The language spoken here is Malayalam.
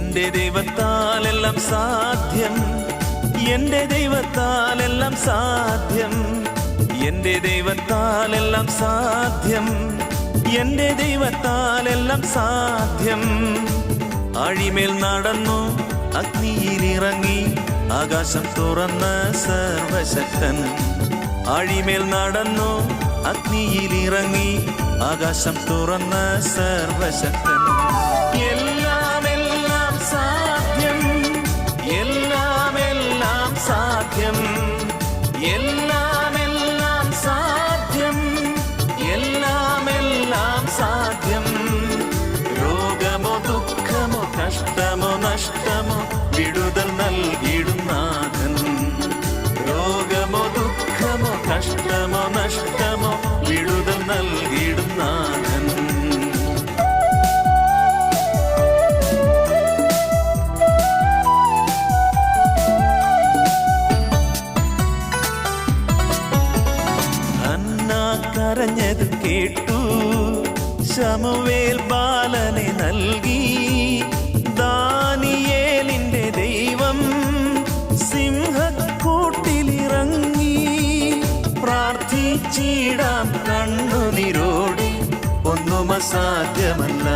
ദൈവത്താൽ എല്ലാം സാധ്യം. എന്റെ ദൈവത്താലെല്ലാം സാധ്യം. എന്റെ ദൈവത്താലെല്ലാം സാധ്യം. എന്റെ ദൈവത്താലെല്ലാം സാധ്യം. അഴിമേൽ നടന്നു അഗ്നിയിൽ ഇറങ്ങി ആകാശം തുറന്ന സർവശക്തൻ. അഴിമേൽ നടന്നു അഗ്നിയിൽ ഇറങ്ങി ആകാശം തുറന്ന സർവശക്തൻ. സാധ്യം. എല്ലാം എല്ലാം സാധ്യം. എല്ലാം എല്ലാം സാധ്യം. രോഗമോ ദുഃഖമോ കഷ്ടമോ നഷ്ടമോ കരഞ്ഞത് കേട്ടു. ശമുവേൽ ബാലനെ നൽകി. ദാനിയേലിന്റെ ദൈവം സിംഹക്കൂട്ടിലിറങ്ങി. പ്രാർത്ഥിച്ചിടാം കണ്ണുനിരോടി. ഒന്നും അസാധ്യമല്ല